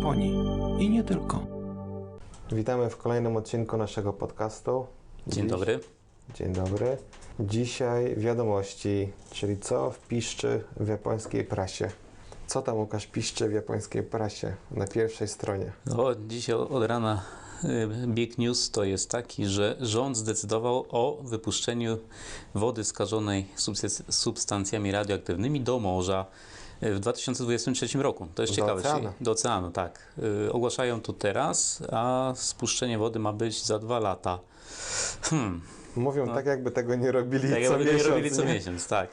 Japonii i nie tylko. Witamy w kolejnym odcinku naszego podcastu. Dzień Dziś- dobry. Dzień dobry. Dzisiaj wiadomości, czyli co piszczy w japońskiej prasie. Co tam Łukasz piszczy w japońskiej prasie na pierwszej stronie? No, dzisiaj od rana y, big news to jest taki, że rząd zdecydował o wypuszczeniu wody skażonej substan- substancjami radioaktywnymi do morza w 2023 roku. To jest Do ciekawe. oceanu. Do oceanu, tak. Y, Ogłaszają to teraz, a spuszczenie wody ma być za dwa lata. Hmm. Mówią No. tak, jakby tego nie robili Tak co jakby miesiąc. nie robili co nie? miesiąc, tak.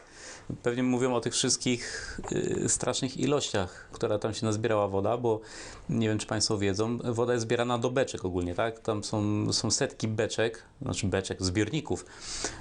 Pewnie mówią o tych wszystkich y, strasznych ilościach, która tam się nazbierała woda, bo nie wiem, czy Państwo wiedzą, woda jest zbierana do beczek ogólnie, tak? Tam są, są setki beczek, znaczy beczek, zbiorników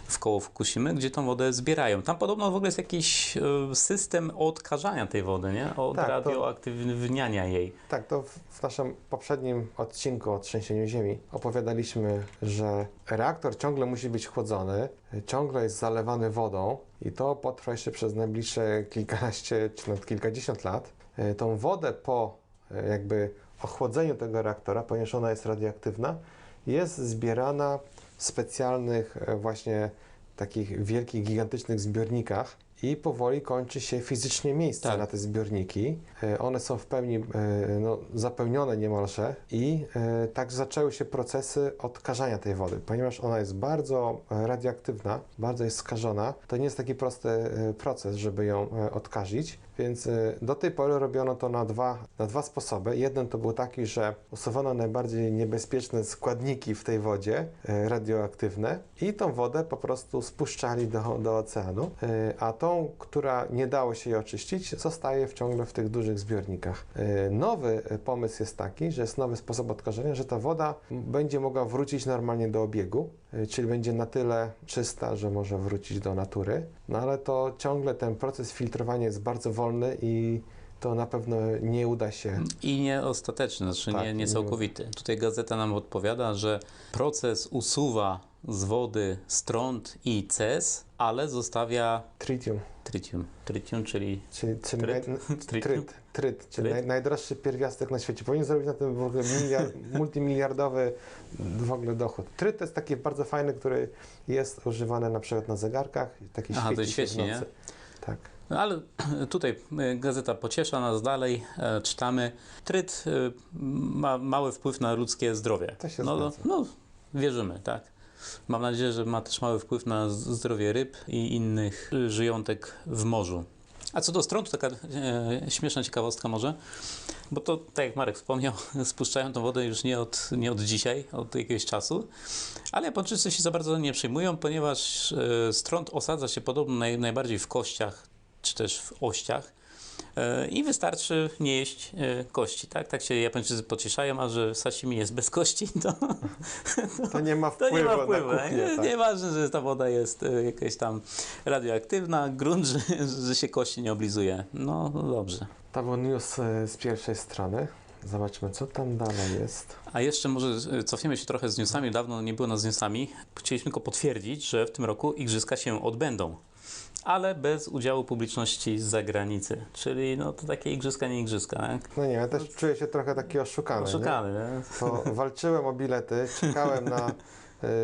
w koło Fukushimy, gdzie tą wodę zbierają. Tam podobno w ogóle jest jakiś y, system odkażania tej wody, nie? Od Tak, to- radioaktywniania jej. Tak, to w, w naszym poprzednim odcinku o trzęsieniu ziemi opowiadaliśmy, że reaktor ciągle musi być chłodzony, ciągle jest zalewany wodą i to potrwa jeszcze przez najbliższe kilkanaście czy nawet kilkadziesiąt lat. E, Tą wodę po e, jakby ochłodzeniu tego reaktora, ponieważ ona jest radioaktywna, jest zbierana w specjalnych e, właśnie takich wielkich, gigantycznych zbiornikach i powoli kończy się fizycznie miejsce Tak. na te zbiorniki. E, One są w pełni e, no, zapełnione niemalże i e, tak zaczęły się procesy odkażania tej wody. Ponieważ ona jest bardzo radioaktywna, bardzo jest skażona, to nie jest taki prosty proces, żeby ją odkazić, więc e, do tej pory robiono to na dwa, na dwa sposoby. Jeden to był taki, że usuwano najbardziej niebezpieczne składniki w tej wodzie e, radioaktywne i tą wodę po prostu spuszczali do, do oceanu, e, a tą, która nie dało się jej oczyścić, zostaje w ciągle w tych dużych zbiornikach. Nowy pomysł jest taki, że jest nowy sposób odkażenia, że ta woda będzie mogła wrócić normalnie do obiegu, czyli będzie na tyle czysta, że może wrócić do natury, no ale to ciągle ten proces filtrowania jest bardzo wolny i to na pewno nie uda się. I nie ostateczny, znaczy Tak, nie, nie- nie całkowity. Tutaj gazeta nam odpowiada, że proces usuwa z wody stront i ces, ale zostawia Tritium, tritium. Tritium, czyli czyli, czyli Tryt? tryt, tryt, czyli? Naj, najdroższy pierwiastek na świecie. Powinien zrobić na tym w ogóle miliard, multimiliardowy w ogóle dochód. Tryt to jest taki bardzo fajny, który jest używany na przykład na zegarkach. Taki Aha, to świeci w świeci, nie? Tak. No ale tutaj e, gazeta pociesza nas dalej, e, czytamy. Tryt e, ma mały wpływ na ludzkie zdrowie. To się no, no, no, wierzymy, tak. Mam nadzieję, że ma też mały wpływ na zdrowie ryb i innych y, żyjątek w morzu. A co do stron, to taka e, śmieszna ciekawostka może, bo to, tak jak Marek wspomniał, spuszczają tą wodę już nie od, nie od dzisiaj, od jakiegoś czasu, ale Japończycy się za bardzo nie przejmują, ponieważ e, strąd osadza się podobno naj, najbardziej w kościach, czy też w ościach i wystarczy nie jeść e, kości, tak? Tak się Japończycy pocieszają, a że sashimi jest bez kości, to, To nie ma to wpływu, nie ma wpływu. na kuchnię. nie, tak. Nieważne, że ta woda jest e, jakaś tam radioaktywna, grunt, że, że się kości nie oblizuje. No, no dobrze. To był news e, z pierwszej strony. Zobaczmy, co tam dalej jest. A jeszcze może e, cofniemy się trochę z newsami. Dawno nie było nas z newsami. Chcieliśmy tylko potwierdzić, że w tym roku igrzyska się odbędą. Ale bez udziału publiczności z zagranicy. Czyli no to takie igrzyska, nie igrzyska. Tak? No nie, ja też czuję się trochę taki oszukany. nie? Oszukany, nie? To walczyłem o bilety, czekałem na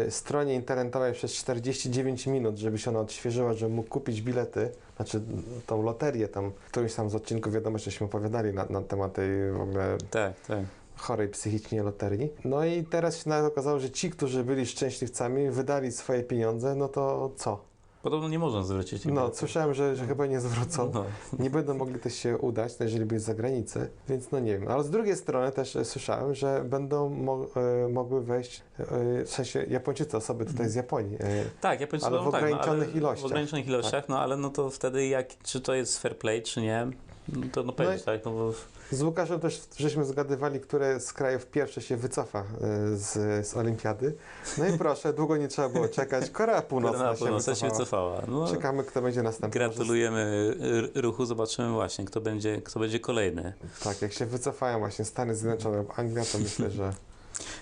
y, stronie internetowej przez 49 minut, żeby się ona odświeżyła, żebym mógł kupić bilety, znaczy tą loterię tam, w którymś tam z odcinków wiadomo, żeśmy opowiadali na, na temat tej w ogóle Tak, tak. chorej psychicznie loterii. No i teraz się nawet okazało, że ci, którzy byli szczęśliwcami, wydali swoje pieniądze, no to co? Podobno nie można zwrócić. No, słyszałem, że, że chyba nie zwrócą. No. Nie będą mogli też się udać, no jeżeli byli z zagranicy, więc no nie wiem. Ale z drugiej strony też e, słyszałem, że będą mo e, mogły wejść, e, w sensie Japończycy, osoby tutaj z Japonii. Tak, Japończycy Ale no, w tak, ograniczonych no, ale ilościach. W ograniczonych ilościach, no ale no to wtedy jak, czy to jest fair play, czy nie, no to no powiedzieć, i- tak, no bo z Łukaszem też żeśmy zgadywali, które z krajów pierwsze się wycofa e, z, z olimpiady. No i proszę, długo nie trzeba było czekać. Korea Północna Korea się Północna się wycofała. wycofała. No, Czekamy, kto będzie następny. Gratulujemy ruchu, zobaczymy właśnie, kto będzie, kto będzie kolejny. Tak, jak się wycofają właśnie Stany Zjednoczone lub Anglia, to myślę, że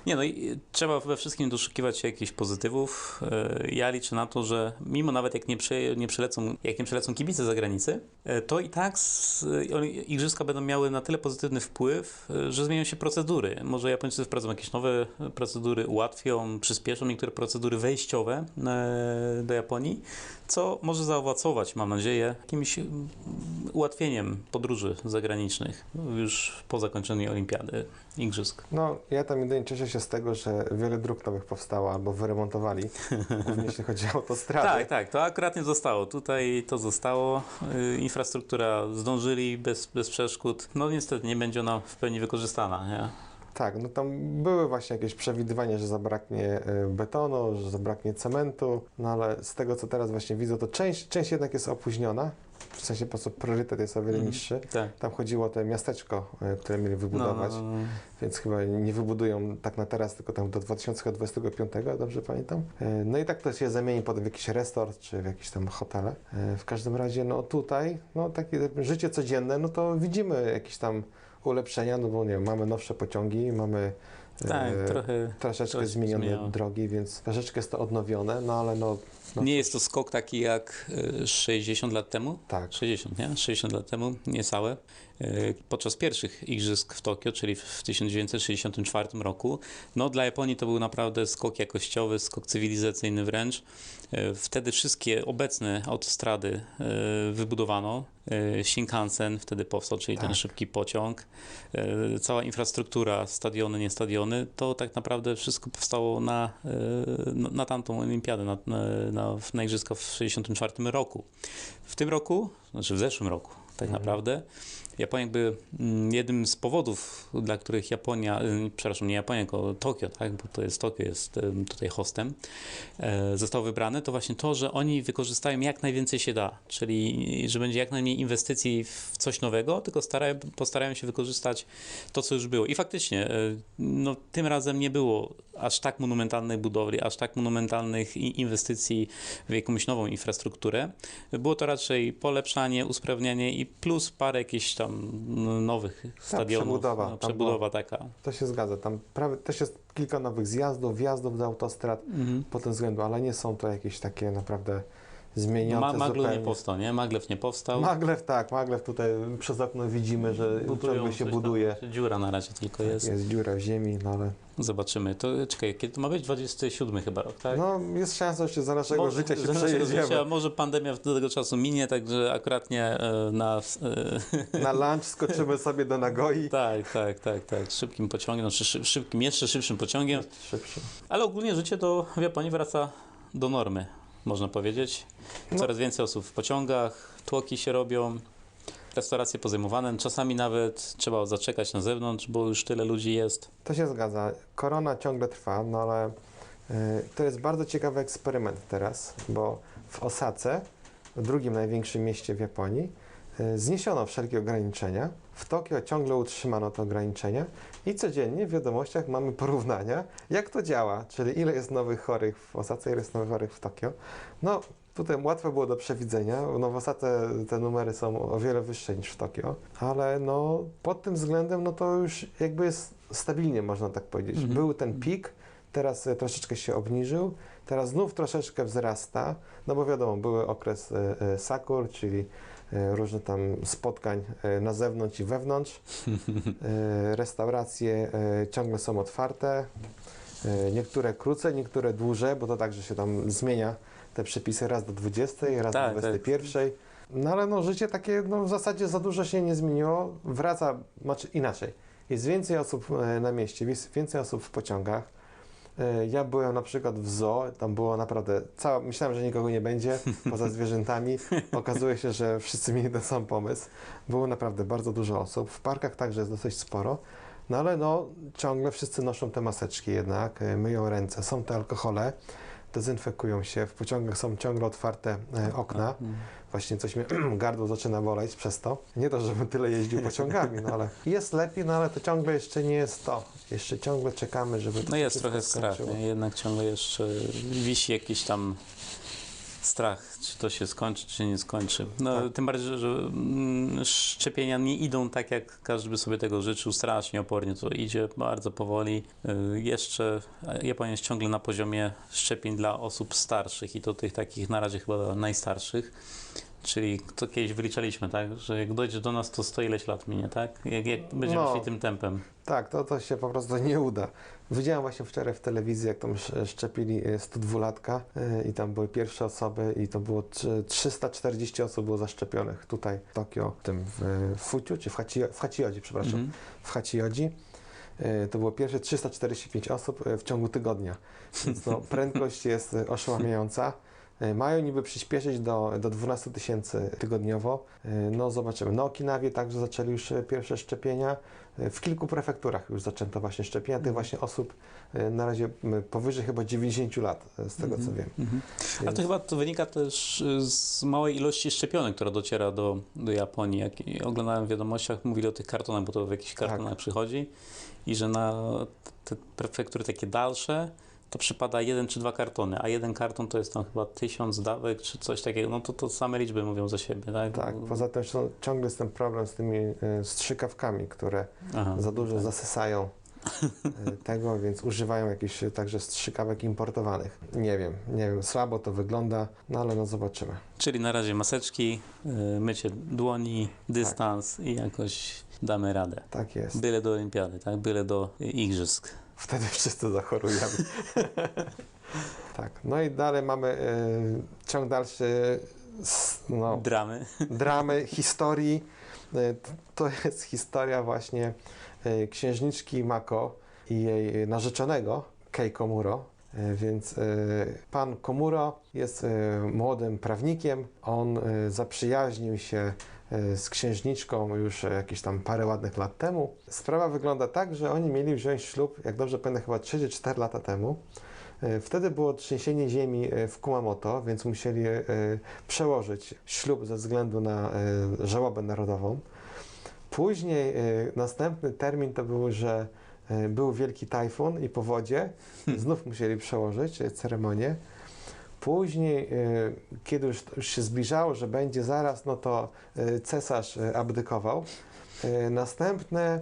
Nie no i trzeba we wszystkim doszukiwać się jakichś pozytywów. E, Ja liczę na to, że mimo nawet jak nie, przy, nie przylecą, jak nie kibice z zagranicy, e, to i tak z, igrzyska będą miały na tyle pozytywny wpływ, że zmienią się procedury. Może Japończycy wprowadzą jakieś nowe procedury, ułatwią, przyspieszą niektóre procedury wejściowe do Japonii, co może zaowocować, mam nadzieję, jakimś ułatwieniem podróży zagranicznych już po zakończeniu olimpiady, igrzysk. No, ja tam jedynie cieszę się z tego, że wiele dróg nowych powstało albo wyremontowali, głównie jeśli chodzi o autostrady. Tak, tak, to akurat nie zostało. Tutaj to zostało. Y, Infrastruktura zdążyli bez, bez przeszkód. No niestety nie będzie ona w pełni wykorzystana. Nie? Tak, no tam były właśnie jakieś przewidywania, że zabraknie e, betonu, że zabraknie cementu, no ale z tego co teraz właśnie widzę, to część, część jednak jest opóźniona, w sensie po prostu priorytet jest o wiele Mhm. niższy. Tak. Tam chodziło o to miasteczko, e, które mieli wybudować, No, no, no. więc chyba nie wybudują tak na teraz, tylko tam do 2025, dobrze pamiętam. E, No i tak to się zamieni potem w jakiś resort, czy w jakieś tam hotele. E, W każdym razie, no tutaj, no takie życie codzienne, no to widzimy jakieś tam ulepszenia, no bo nie wiem, mamy nowsze pociągi, mamy Tak, e, trochę. troszeczkę trochę zmienione zmieniało. drogi, więc troszeczkę jest to odnowione, no ale no, no Nie jest to skok taki jak y, 60 lat temu. tak. 60, nie? 60 lat temu, niecałe. Y, Podczas pierwszych igrzysk w Tokio, czyli w 1964 roku, no dla Japonii to był naprawdę skok jakościowy, skok cywilizacyjny wręcz. Y, Wtedy wszystkie obecne autostrady wybudowano. Shinkansen wtedy powstał, czyli ten Tak. szybki pociąg. Cała infrastruktura, stadiony, nie stadiony, to tak naprawdę wszystko powstało na, na, na tamtą olimpiadę, na, na, na, na igrzyska w 1964 roku. W tym roku, znaczy w zeszłym roku, tak Mhm. naprawdę, Japonia jakby mm, jednym z powodów, dla których Japonia, y, przepraszam, nie Japonia, tylko Tokio, tak, bo to jest Tokio, jest em, tutaj hostem, e, zostało wybrane, to właśnie to, że oni wykorzystają jak najwięcej się da, czyli że będzie jak najmniej inwestycji w coś nowego, tylko starają, postarają się wykorzystać to, co już było. I faktycznie, e, no, tym razem nie było aż tak monumentalnej budowli, aż tak monumentalnych inwestycji w jakąś nową infrastrukturę. Było to raczej polepszanie, usprawnianie i plus parę jakichś tam no, nowych stadionów. przebudowa, no, tam przebudowa taka. To się zgadza. Tam prawie też jest kilka nowych zjazdów, wjazdów do autostrad Mhm. po tym względu, ale nie są to jakieś takie naprawdę zmienione Ma, Maglev zupełnie. nie powstał, nie? Maglev nie powstał. Maglev, tak, Maglev tutaj przez okno widzimy, że Budują ciągle się coś tam. buduje. Dziura na razie tylko jest. Jest dziura w ziemi, no ale Zobaczymy. To czekaj, kiedy to ma być? 27 chyba rok, tak? no, jest szansa, że za naszego życia się za naszego przejedziemy. Życia, może pandemia do tego czasu minie, także akuratnie e, na... E, Na lunch skoczymy sobie do Nagoi. tak, tak, tak, tak. Szybkim pociągiem, znaczy szy- szybkim, jeszcze szybszym pociągiem. Ale ogólnie życie to w Japonii wraca do normy, można powiedzieć. No. Coraz więcej osób w pociągach, tłoki się robią, restauracje pozajmowane. Czasami nawet trzeba zaczekać na zewnątrz, bo już tyle ludzi jest. To się zgadza. Korona ciągle trwa, no ale y, to jest bardzo ciekawy eksperyment teraz, bo w Osace, w drugim największym mieście w Japonii, y, zniesiono wszelkie ograniczenia. W Tokio ciągle utrzymano te ograniczenia i codziennie w wiadomościach mamy porównania, jak to działa, czyli ile jest nowych chorych w Osace, ile jest nowych chorych w Tokio. No, tutaj łatwo było do przewidzenia, no w Osace te numery są o wiele wyższe niż w Tokio, ale no pod tym względem, no to już jakby jest stabilnie, można tak powiedzieć. Mhm. Był ten pik, teraz e, troszeczkę się obniżył, teraz znów troszeczkę wzrasta, no bo wiadomo, były okres e, e, sakur, czyli różnych tam spotkań e, na zewnątrz i wewnątrz. E, Restauracje e, ciągle są otwarte, e, niektóre krócej, niektóre dłużej, bo to także się tam zmienia te przepisy raz do 20, raz Tak, do tak. 21. No ale no życie takie no, w zasadzie za dużo się nie zmieniło. Wraca, znaczy inaczej. Jest więcej osób e, na mieście, jest więcej osób w pociągach. E, Ja byłem na przykład w zoo, tam było naprawdę, cała, myślałem, że nikogo nie będzie, poza zwierzętami. Okazuje się, że wszyscy mieli ten sam pomysł. Było naprawdę bardzo dużo osób. W parkach także jest dosyć sporo. No ale no, ciągle wszyscy noszą te maseczki jednak, e, myją ręce, są te alkohole, dezynfekują się, w pociągach są ciągle otwarte e, okna. Właśnie coś mnie gardło zaczyna boleć przez to. Nie to, żebym tyle jeździł pociągami, no ale jest lepiej, no ale to ciągle jeszcze nie jest to. Jeszcze ciągle czekamy, żeby to No jest trochę strach, nie? jednak ciągle jeszcze wisi jakiś tam strach, czy to się skończy, czy nie skończy. No, Tak. Tym bardziej, że, że mm, szczepienia nie idą tak, jak każdy by sobie tego życzył, strasznie opornie to idzie, bardzo powoli. Y, Jeszcze Japonia jest ciągle na poziomie szczepień dla osób starszych i to tych takich na razie chyba najstarszych. Czyli to kiedyś wyliczaliśmy, tak? Że jak dojdzie do nas, to 100 ileś lat minie, tak? Jak, jak będziemy No. szli tym tempem. Tak, to, to się po prostu nie uda. Widziałem właśnie wczoraj w telewizji, jak tam sz- szczepili e, 102-latka e, i tam były pierwsze osoby i to było trz- 340 osób było zaszczepionych tutaj w Tokio, w tym w e, Fuciu, czy w, Hachi, w przepraszam, Mhm. w Hachiodzi. E, To było pierwsze 345 osób e, w ciągu tygodnia, więc no, prędkość jest e, oszałamiająca. E, Mają niby przyspieszyć do, do 12 tysięcy tygodniowo. E, No zobaczymy. Na Okinawie także zaczęli już e, pierwsze szczepienia. W kilku prefekturach już zaczęto właśnie szczepienia tych właśnie osób na razie powyżej chyba 90 lat, z tego co Mhm, wiem. mhm. A Więc- to chyba to wynika też z małej ilości szczepionek, która dociera do, do Japonii. Jak oglądałem w wiadomościach, mówili o tych kartonach, bo to w jakichś Tak. kartonach przychodzi i że na te prefektury takie dalsze to przypada jeden czy dwa kartony, a jeden karton to jest tam chyba tysiąc dawek czy coś takiego. No to, to same liczby mówią za siebie, tak? Tak, poza tym są, ciągle jest ten problem z tymi e, strzykawkami, które Aha, za dużo tak. zasysają e, tego, więc używają jakichś e, także strzykawek importowanych. Nie wiem, nie wiem, słabo to wygląda, no ale no zobaczymy. Czyli na razie maseczki, y, mycie dłoni, dystans i jakoś damy radę. Tak jest. Byle do olimpiady, tak? Byle do y, igrzysk. Wtedy wszyscy zachorujemy. tak, no i dalej mamy e, ciąg dalszy no, Dramy. dramy, historii. E, To jest historia właśnie e, księżniczki Mako i jej narzeczonego Kei Komuro. Więc pan Komuro jest młodym prawnikiem. On zaprzyjaźnił się z księżniczką już e, jakieś tam parę ładnych lat temu. Sprawa wygląda tak, że oni mieli wziąć ślub, jak dobrze pamiętam, chyba 3 czy 4 lata temu. E, Wtedy było trzęsienie ziemi e, w Kumamoto, więc musieli e, przełożyć ślub ze względu na e, żałobę narodową. Później e, następny termin to był, że e, był wielki tajfun i powodzie. Znów musieli przełożyć e, ceremonię. Później, e, kiedy już, już się zbliżało, że będzie zaraz, no to e, cesarz e, abdykował. Następne,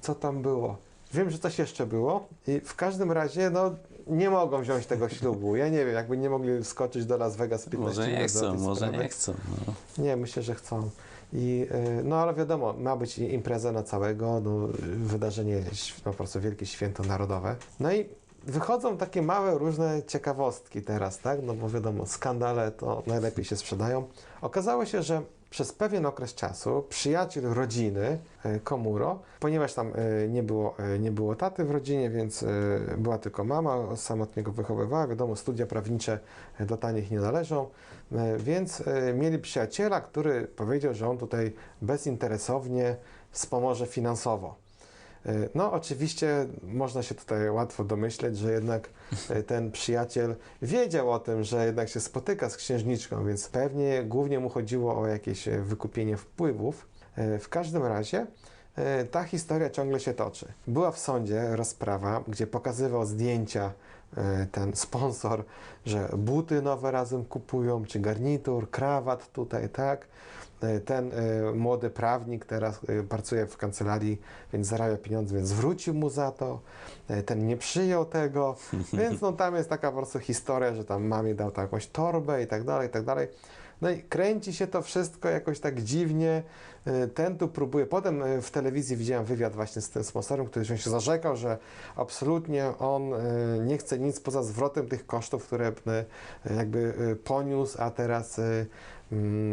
co tam było? Wiem, że coś jeszcze było i w każdym razie, no nie mogą wziąć tego ślubu. Ja nie wiem, jakby nie mogli wskoczyć do Las Vegas 15 Może nie chcą, może nie chcą. No. Nie, myślę, że chcą. I, no ale wiadomo, ma być impreza na całego, no, wydarzenie, no, po prostu wielkie święto narodowe. No i wychodzą takie małe różne ciekawostki teraz, tak? No bo wiadomo, skandale to najlepiej się sprzedają. Okazało się, że przez pewien okres czasu przyjaciel rodziny e, Komuro, ponieważ tam e, nie było, e, nie było taty w rodzinie, więc była tylko mama, samotnie go wychowywała. Wiadomo, studia prawnicze do tanich nie należą, więc mieli przyjaciela, który powiedział, że on tutaj bezinteresownie wspomoże finansowo. E, No, oczywiście można się tutaj łatwo domyśleć, że jednak e, ten przyjaciel wiedział o tym, że jednak się spotyka z księżniczką, więc pewnie głównie mu chodziło o jakieś e, wykupienie wpływów. W każdym razie ta historia ciągle się toczy. Była w sądzie rozprawa, gdzie pokazywał zdjęcia ten sponsor, że buty nowe razem kupują, czy garnitur, krawat tutaj, tak. E, Ten e, młody prawnik teraz e, pracuje w kancelarii, więc zarabia pieniądze, więc zwrócił mu za to. Ten nie przyjął tego, więc no tam jest taka po prostu historia, że tam mamie dał tam jakąś torbę i tak dalej, i tak dalej. No i kręci się to wszystko jakoś tak dziwnie. Ten tu próbuje. Potem w telewizji widziałem wywiad właśnie z tym sponsorem, który się zarzekał, że absolutnie on nie chce nic poza zwrotem tych kosztów, które jakby poniósł, a teraz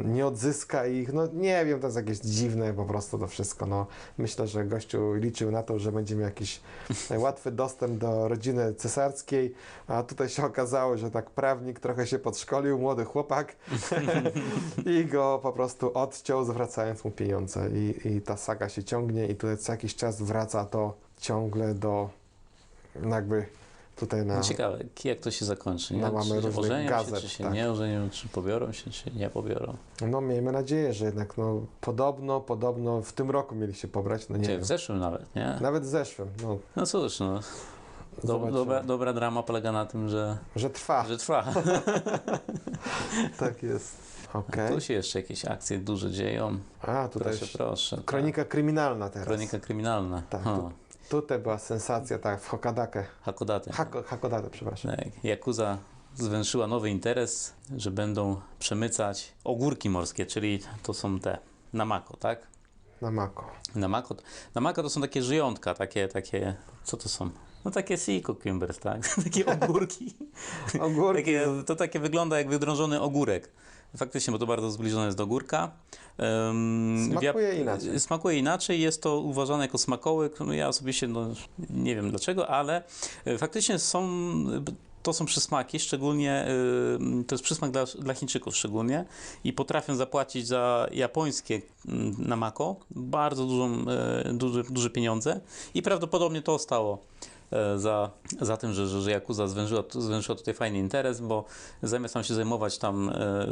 nie odzyska ich. No nie wiem, to jest jakieś dziwne po prostu to wszystko. No, myślę, że gościu liczył na to, że będzie miał jakiś łatwy dostęp do rodziny cesarskiej, a tutaj się okazało, że tak prawnik trochę się podszkolił, młody chłopak i go po prostu odciął, zwracając mu pieniądze. I, I ta saga się ciągnie i tutaj co jakiś czas wraca to ciągle do jakby tutaj na... No ciekawe, jak to się zakończy. Nie? No, mamy czy różnych gazet, się, czy się tak. nie ożenią, czy pobiorą się, czy nie pobiorą. No miejmy nadzieję, że jednak no, podobno, podobno w tym roku mieli się pobrać, no nie Gdzie w zeszłym nawet, nie? Nawet w zeszłym, no No cóż, no. Do, dobra, dobra drama polega na tym, że, Że trwa. że trwa. Tak jest. Okej. Tu się jeszcze jakieś akcje duże dzieją. A, tutaj Proszę, proszę. tak. kronika kryminalna teraz. Kronika kryminalna. Tak, tu- Tutaj była sensacja, tak, w Hokadakę. Hakodate. Hako, Hakodate, przepraszam. Tak, Yakuza zwęszyła nowy interes, że będą przemycać ogórki morskie, czyli to są te namako, tak? Na Mako. Namako, namako to są takie żyjątka, takie, takie, co to są? No takie sea cucumbers, tak? takie ogórki. Ogórki. Takie, to takie wygląda jak wydrążony ogórek. Faktycznie, bo to bardzo zbliżone jest do ogórka. Ym, w Smakuje inaczej. Smakuje inaczej, jest to uważane jako smakołyk. No ja osobiście no, nie wiem dlaczego, ale e, faktycznie są, to są przysmaki, szczególnie y, to jest przysmak dla, dla Chińczyków szczególnie i potrafią zapłacić za japońskie mm, namako bardzo dużą, e, duże, duże pieniądze i prawdopodobnie to stało e, za, za tym, że, że, że Yakuza zwężyła, zwężyła tutaj fajny interes, bo zamiast tam się zajmować tam, e,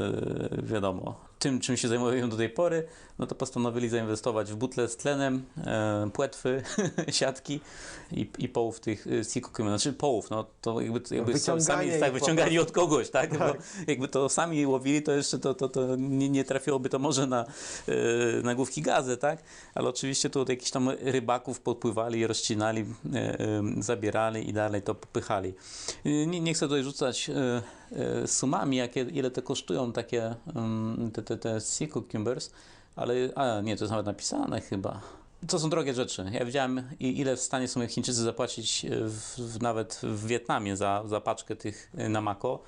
wiadomo, tym, czym się zajmują do tej pory, no to postanowili zainwestować w butle z tlenem, e, płetwy, siatki i, i połów tych e, sikoku, znaczy połów, no to jakby, jakby sami tak, wyciągali od kogoś, tak? Bo jakby to sami łowili, to jeszcze to, to, to nie, nie trafiłoby to może na, e, na główki gazy, tak? Ale oczywiście tu od jakichś tam rybaków podpływali, rozcinali, e, e, zabierali i dalej to popychali. E, Nie, nie chcę tutaj rzucać e, e, sumami, jakie, ile te kosztują takie mm, te, te, te sea cucumbers, ale a nie, to jest nawet napisane chyba. To są drogie rzeczy. Ja widziałem, ile w stanie są Chińczycy zapłacić e, w, w, nawet w Wietnamie za, za paczkę tych e, namako.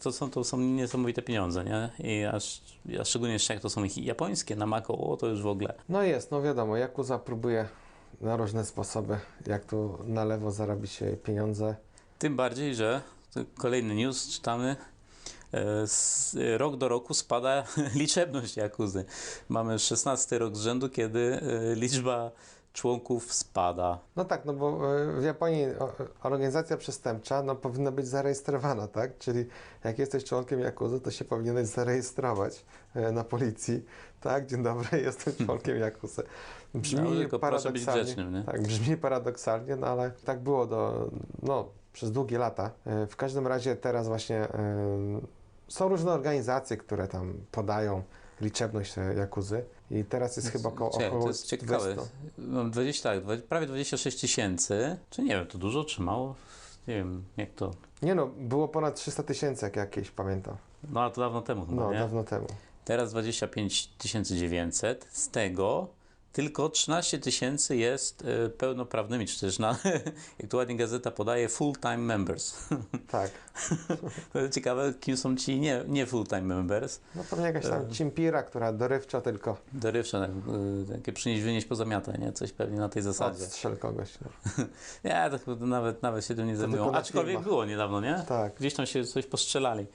To są, to są niesamowite pieniądze, nie? I aż, a szczególnie jeszcze jak to są chi- japońskie namako, o to już w ogóle. No jest, no wiadomo, Yakuza próbuje na różne sposoby, jak tu na lewo zarobić pieniądze. Tym bardziej, że to kolejny news czytamy. e, Rok do roku spada liczebność Jakuzy. Mamy 16 rok z rzędu, kiedy e, liczba członków spada. No tak, no bo e, w Japonii organizacja przestępcza no, powinna być zarejestrowana, tak? Czyli jak jesteś członkiem Yakuzy, to się powinieneś zarejestrować na policji. Tak, dzień dobry, jestem członkiem Yakuzy. Brzmi No, paradoksalnie. grzecznym? Tak, brzmi paradoksalnie, no ale tak było do, no, przez długie lata. E, W każdym razie teraz właśnie e, są różne organizacje, które tam podają liczebność e, Jakuzy i teraz jest chyba około, około to jest ciekawe. 200. Mam 20, tak, dwa- prawie 26 tysięcy. Czy nie wiem, to dużo czy mało? Nie wiem, jak to. Nie no, było ponad 300 tysięcy, jak jakieś pamiętam. No, ale to dawno temu chyba, No, nie? dawno temu. Teraz 25 900. Z tego tylko 13 tysięcy jest e, pełnoprawnymi, czy też na, jak tu ładnie gazeta podaje, full-time members. Tak. Ciekawe, kim są ci nie, nie full-time members. No pewnie jakaś tam E. cimpira, która dorywczo tylko Dorywcze, tak, e, takie przynieść, wynieść poza miatę, nie? Coś pewnie na tej zasadzie. odstrzel kogoś. No. Nie, to chyba nawet, nawet się tym nie zajmują. Aczkolwiek było niedawno, nie? Tak. Gdzieś tam się coś postrzelali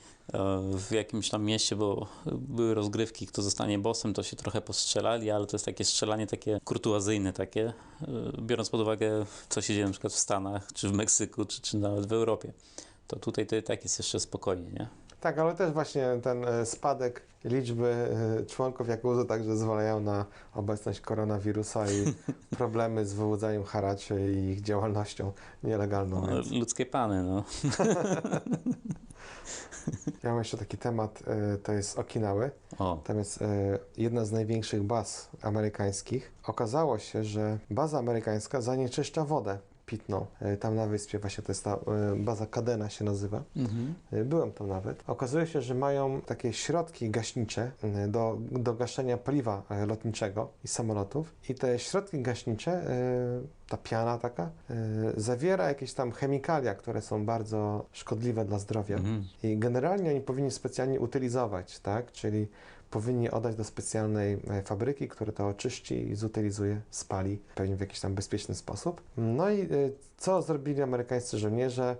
w jakimś tam mieście, bo były rozgrywki, kto zostanie bossem, to się trochę postrzelali, ale to jest takie strzelanie takie kurtuazyjne takie, e, biorąc pod uwagę, co się dzieje na przykład w Stanach, czy w Meksyku, czy, czy nawet w Europie. To tutaj to i tak jest jeszcze spokojnie, nie? Tak, ale też właśnie ten e, spadek liczby e, członków Jakuzy także zwalają na obecność koronawirusa i problemy z wyłudzaniem haraczy i ich działalnością nielegalną. No, Więc ludzkie pany, no. ja mam jeszcze taki temat, e, to jest Okinawy. O, Tam jest e, jedna z największych baz amerykańskich. Okazało się, że baza amerykańska zanieczyszcza wodę pitną. E, tam na wyspie właśnie to jest ta e, baza Kadena się nazywa. mhm. E, Byłem tam nawet. Okazuje się, że mają takie środki gaśnicze do, do gaszenia paliwa lotniczego i samolotów. I te środki gaśnicze, ta piana taka, zawiera jakieś tam chemikalia, które są bardzo szkodliwe dla zdrowia. Mhm. I generalnie oni powinni specjalnie utylizować, tak? Czyli powinni oddać do specjalnej e, fabryki, która to oczyści zutylizuje, spali pewnie w jakiś tam bezpieczny sposób. No i e, co zrobili amerykańscy żołnierze?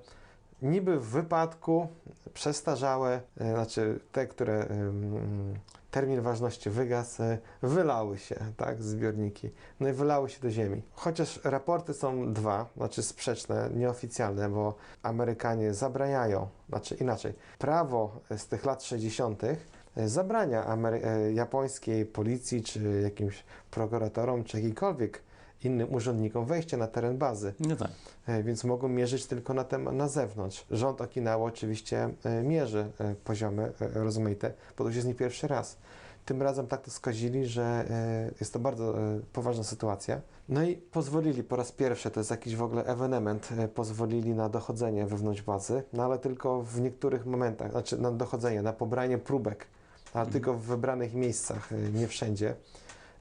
Niby w wypadku przestarzałe, e, znaczy te, które termin ważności wygasł, wylały się, tak, zbiorniki. No i wylały się do ziemi. Chociaż raporty są dwa, znaczy sprzeczne, nieoficjalne, bo Amerykanie zabraniają, znaczy inaczej, prawo z tych lat 60. zabrania Amery- e, japońskiej policji, czy jakimś prokuratorom, czy jakiejkolwiek innym urzędnikom wejście na teren bazy, No tak. e, więc mogą mierzyć tylko na, tem, na zewnątrz. Rząd Okinawa oczywiście e, mierzy e, poziomy e, rozmaite, bo to już jest nie pierwszy raz. Tym razem tak to skazili, że e, jest to bardzo e, poważna sytuacja. No i pozwolili po raz pierwszy, to jest jakiś w ogóle ewenement, e, pozwolili na dochodzenie wewnątrz bazy, no ale tylko w niektórych momentach, znaczy na dochodzenie, na pobranie próbek, ale tylko w wybranych miejscach, e, nie wszędzie.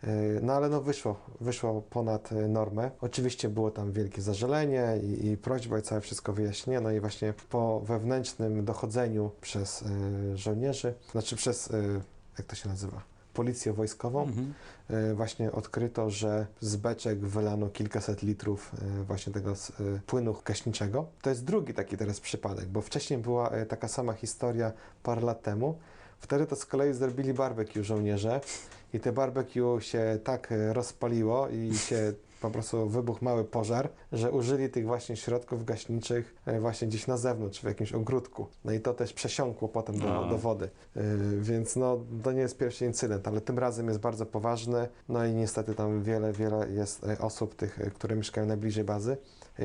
E, No ale no wyszło, wyszło ponad e, normę. Oczywiście było tam wielkie zażalenie i, i prośba i całe wszystko wyjaśnienie. No i właśnie po wewnętrznym dochodzeniu przez e, żołnierzy, znaczy przez, e, jak to się nazywa, policję wojskową, Mhm. e, właśnie odkryto, że z beczek wylano kilkaset litrów właśnie tego płynu gaśniczego. To jest drugi taki teraz przypadek, bo wcześniej była taka sama historia parę lat temu. Wtedy to z kolei zrobili barbecue żołnierze i te barbecue się tak e, rozpaliło i się po prostu wybuchł mały pożar, że użyli tych właśnie środków gaśniczych e, właśnie gdzieś na zewnątrz, w jakimś ogródku. No i to też przesiąkło potem do, No. do wody. E, Więc no, to nie jest pierwszy incydent, ale tym razem jest bardzo poważny. No i niestety tam wiele, wiele jest osób, tych, które mieszkają najbliżej bazy,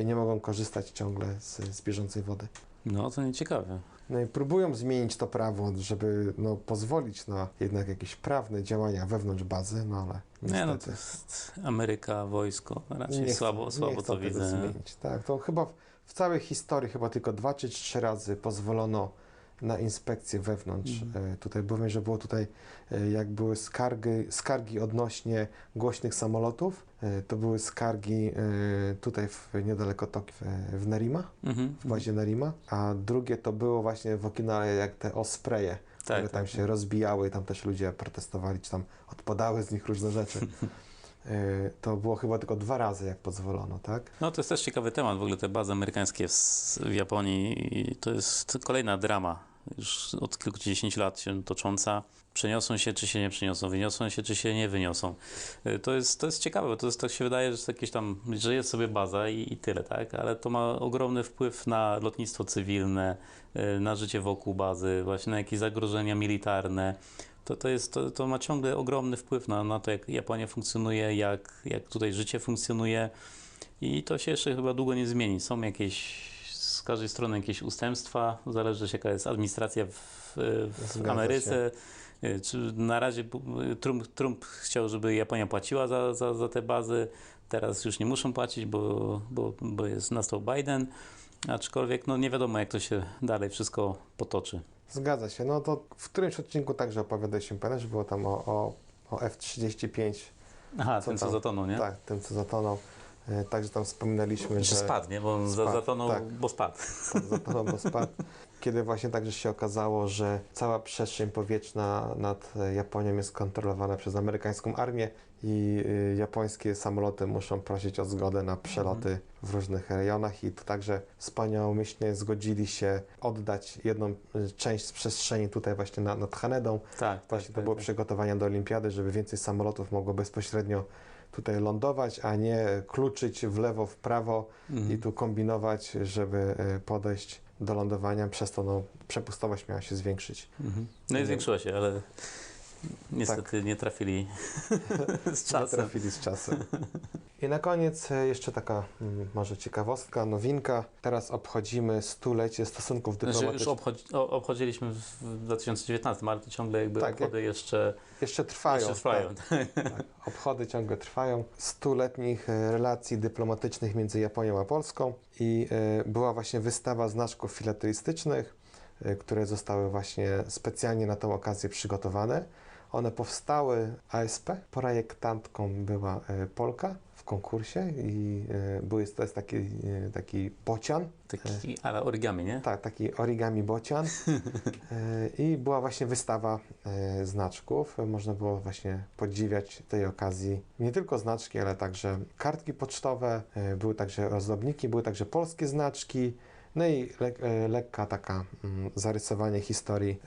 nie mogą korzystać ciągle z, z bieżącej wody. No to nieciekawe. No i próbują zmienić to prawo, żeby no, pozwolić na jednak jakieś prawne działania wewnątrz bazy, no ale Nie, no to niestety jest Ameryka, wojsko. Raczej nie słabo, nie słabo chcą to widzę. zmienić. Tak, to chyba w, w całej historii chyba tylko dwa czy trzy razy pozwolono na inspekcję wewnątrz. Mhm. E, Tutaj powiem, że było tutaj, e, jak były skargi, skargi odnośnie głośnych samolotów, e, to były skargi tutaj w, niedaleko Tokio, w, Nerima, Mhm. w bazie Nerima, a drugie to było właśnie w Okinawie jak te ospreje, które Tak, tam tak, się rozbijały i tam też ludzie protestowali, czy tam odpadały z nich różne rzeczy. E, To było chyba tylko dwa razy, jak pozwolono, tak? No to jest też ciekawy temat, w ogóle te bazy amerykańskie w, w Japonii to jest kolejna drama, już od kilkudziesięciu lat się tocząca. Przeniosą się, czy się nie przeniosą, wyniosą się, czy się nie wyniosą. Y, To jest, to jest ciekawe, bo to jest, tak się wydaje, że jakieś tam, że jest sobie baza i, i tyle, tak? Ale to ma ogromny wpływ na lotnictwo cywilne, y, na życie wokół bazy, właśnie na jakieś zagrożenia militarne. To, to, jest, to, to ma ciągle ogromny wpływ na, na to, jak Japonia funkcjonuje, jak, jak tutaj życie funkcjonuje. I to się jeszcze chyba długo nie zmieni. Są jakieś z każdej strony jakieś ustępstwa, zależy jaka jest administracja w, w Ameryce. Y, Czy na razie y, Trump, Trump chciał, żeby Japonia płaciła za, za, za te bazy, teraz już nie muszą płacić, bo, bo, bo jest nastał Biden. Aczkolwiek no nie wiadomo, jak to się dalej wszystko potoczy. Zgadza się. No to w którymś odcinku także opowiadaliśmy, pamiętasz, że było tam o, o, o F-35, Aha, Co ten co tam? zatonął, nie? tak, tym co zatonął. E, Także tam wspominaliśmy, Że że spadł, nie? Bo on Spadł, zatonął, tak. bo spadł. tak, zatonął, bo spadł. Kiedy właśnie także się okazało, że cała przestrzeń powietrzna nad Japonią jest kontrolowana przez amerykańską armię i y, japońskie samoloty muszą prosić o zgodę na przeloty w różnych rejonach i to także wspaniałomyślnie zgodzili się oddać jedną y, część z przestrzeni tutaj właśnie nad, nad Hanedą Tak, Właśnie tak, to było tak. przygotowania do olimpiady, żeby więcej samolotów mogło bezpośrednio tutaj lądować, a nie kluczyć w lewo, w prawo Mhm. i tu kombinować, żeby e, podejść do lądowania. Przez to no, przepustowość miała się zwiększyć. Mhm. No i zwiększyła się, ale niestety nie trafili z Tak. Nie czasem. trafili z czasem. I na koniec e, jeszcze taka mm, może ciekawostka, nowinka. Teraz obchodzimy stulecie stosunków Znaczy, już dyplomatycznych. obchodzi, obchodziliśmy w 2019, ale to ciągle jakby Tak, obchody jeszcze, Jeszcze trwają. jeszcze trwają. Tak. Tak, obchody ciągle trwają. Stuletnich e, relacji dyplomatycznych między Japonią a Polską i e, była właśnie wystawa znaczków filatelistycznych, które zostały właśnie specjalnie na tę okazję przygotowane. One powstały ASP, projektantką była e, Polka w konkursie i e, były, to jest taki, e, taki bocian, Taki, ale origami, nie? tak, taki origami bocian. I była właśnie wystawa znaczków. Można było właśnie podziwiać tej okazji nie tylko znaczki, ale także kartki pocztowe, były także ozdobniki, były także polskie znaczki. No i le, lekka taka mm, zarysowanie historii,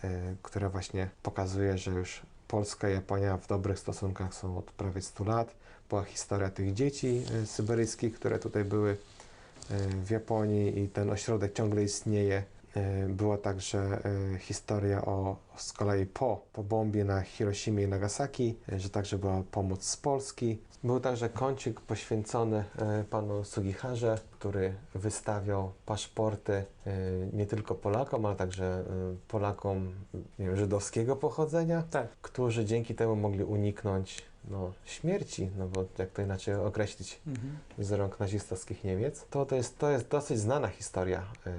które właśnie pokazuje, że już Polska i Japonia w dobrych stosunkach są od prawie 100 lat. Była historia tych dzieci e, syberyjskich, które tutaj były e, w Japonii i ten ośrodek ciągle istnieje. e, była także historia o z kolei po, po bombie na Hiroshimie i Nagasaki, że także była pomoc z Polski. Był także kącik poświęcony e, panu Sugiharze, który wystawiał paszporty e, nie tylko Polakom, ale także e, Polakom wiem, żydowskiego pochodzenia, Tak. którzy dzięki temu mogli uniknąć no, śmierci, no bo jak to inaczej określić, Mhm. z rąk nazistowskich Niemiec. To, to, jest, to jest dosyć znana historia e,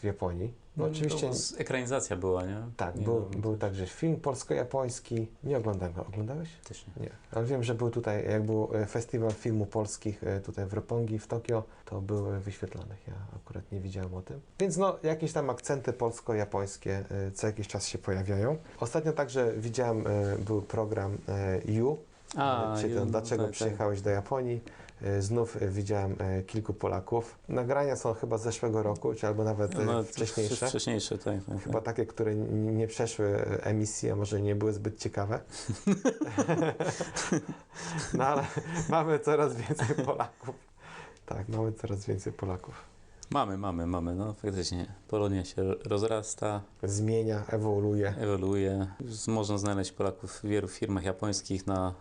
w Japonii. No, oczywiście To z- ekranizacja była, nie? tak, Nie, był, no, był także film polsko-japoński. Nie oglądałem go. Oglądałeś? Też nie. Nie. Ale wiem, że był tutaj, jak był e, festiwal filmu polskich e, tutaj w Roppongi w Tokio, to były wyświetlane. Ja akurat nie widziałem o tym. Więc no, jakieś tam akcenty polsko-japońskie co jakiś czas się pojawiają. Ostatnio także widziałem, był program You, A, to, ju- dlaczego tak, tak. przyjechałeś do Japonii? E, Znów e, widziałem e, kilku Polaków. Nagrania są chyba z zeszłego roku, czy albo nawet e, No, wcześniejsze. Wcześniejsze, tak. tak, Chyba tak. takie, które nie przeszły e, emisji, a może nie były zbyt ciekawe. no ale mamy coraz więcej Polaków. Tak, mamy coraz więcej Polaków. Mamy, mamy, mamy. No faktycznie. Polonia się rozrasta, Zmienia, ewoluuje. ewoluuje. Można znaleźć Polaków w wielu firmach japońskich na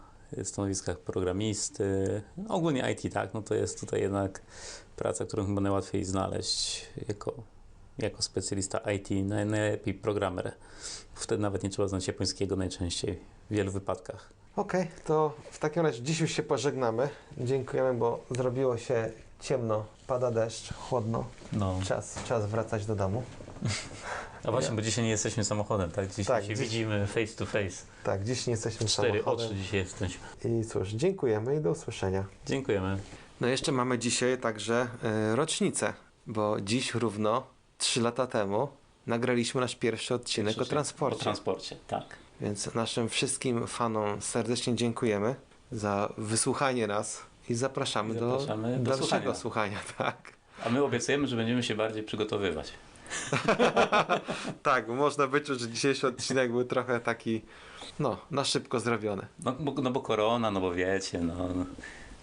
stanowiskach programisty. Ogólnie IT, tak, no to jest tutaj jednak praca, którą chyba najłatwiej znaleźć jako, jako specjalista IT, naj, najlepiej programer. Wtedy nawet nie trzeba znać japońskiego najczęściej w wielu wypadkach. Okej, to w takim razie dziś już się pożegnamy. Dziękujemy, bo zrobiło się ciemno, pada deszcz, chłodno. No. Czas, czas wracać do domu. A właśnie, bo dzisiaj nie jesteśmy samochodem, tak? Dzisiaj Tak, się dziś- widzimy face to face. Tak, dziś nie jesteśmy Cztery samochodem. oczy dzisiaj jesteśmy. I cóż, dziękujemy i do usłyszenia. Dziękujemy. No jeszcze mamy dzisiaj także e, rocznicę, bo dziś równo 3 lata temu nagraliśmy nasz pierwszy odcinek o O transporcie. transporcie, tak. Więc naszym wszystkim fanom serdecznie dziękujemy za wysłuchanie nas i zapraszamy, I zapraszamy do, do dalszego słuchania. słuchania. Tak. A my obiecujemy, że będziemy się bardziej przygotowywać. tak, można wyczuć, że dzisiejszy odcinek był trochę taki, no, na szybko zrobiony. No bo, no bo korona, no bo wiecie, no.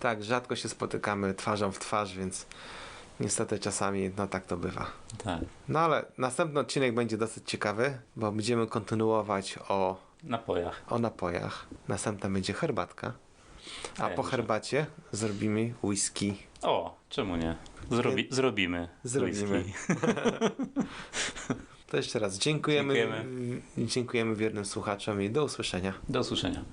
Tak, rzadko się spotykamy twarzą w twarz, więc niestety czasami no tak to bywa. Tak. No ale następny odcinek będzie dosyć ciekawy, bo będziemy kontynuować o, Napojach. o napojach. Następna będzie herbatka. A A ja po herbacie zrobimy whisky. O, czemu nie? Zrobi, zrobimy. Zrobimy. To jeszcze raz dziękujemy. Dziękujemy. Dziękujemy wiernym słuchaczom i do usłyszenia. Do usłyszenia.